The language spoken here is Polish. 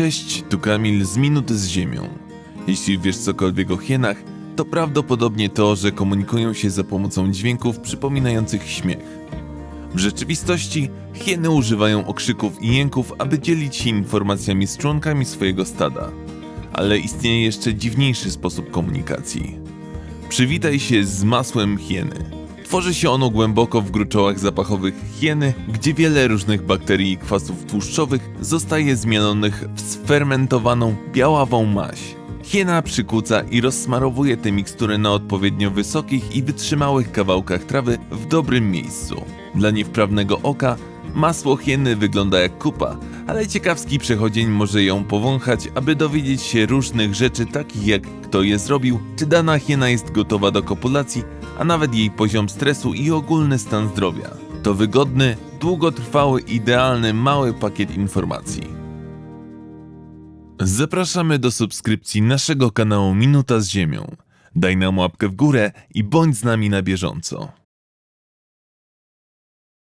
Cześć, tu Kamil z Minuty z Ziemią. Jeśli wiesz cokolwiek o hienach, to prawdopodobnie to, że komunikują się za pomocą dźwięków przypominających śmiech. W rzeczywistości hieny używają okrzyków i jęków, aby dzielić się informacjami z członkami swojego stada. Ale istnieje jeszcze dziwniejszy sposób komunikacji. Przywitaj się z masłem hieny. Tworzy się ono głęboko w gruczołach zapachowych hieny, gdzie wiele różnych bakterii i kwasów tłuszczowych zostaje zmielonych w sfermentowaną, białawą maź. Hiena przykuca i rozsmarowuje tę miksturę na odpowiednio wysokich i wytrzymałych kawałkach trawy w dobrym miejscu. Dla niewprawnego oka masło hieny wygląda jak kupa, ale ciekawski przechodzień może ją powąchać, aby dowiedzieć się różnych rzeczy takich jak kto je zrobił, czy dana hiena jest gotowa do kopulacji, a nawet jej poziom stresu i ogólny stan zdrowia. To wygodny, długotrwały, idealny mały pakiet informacji. Zapraszamy do subskrypcji naszego kanału Minuta z Ziemią. Daj nam łapkę w górę i bądź z nami na bieżąco.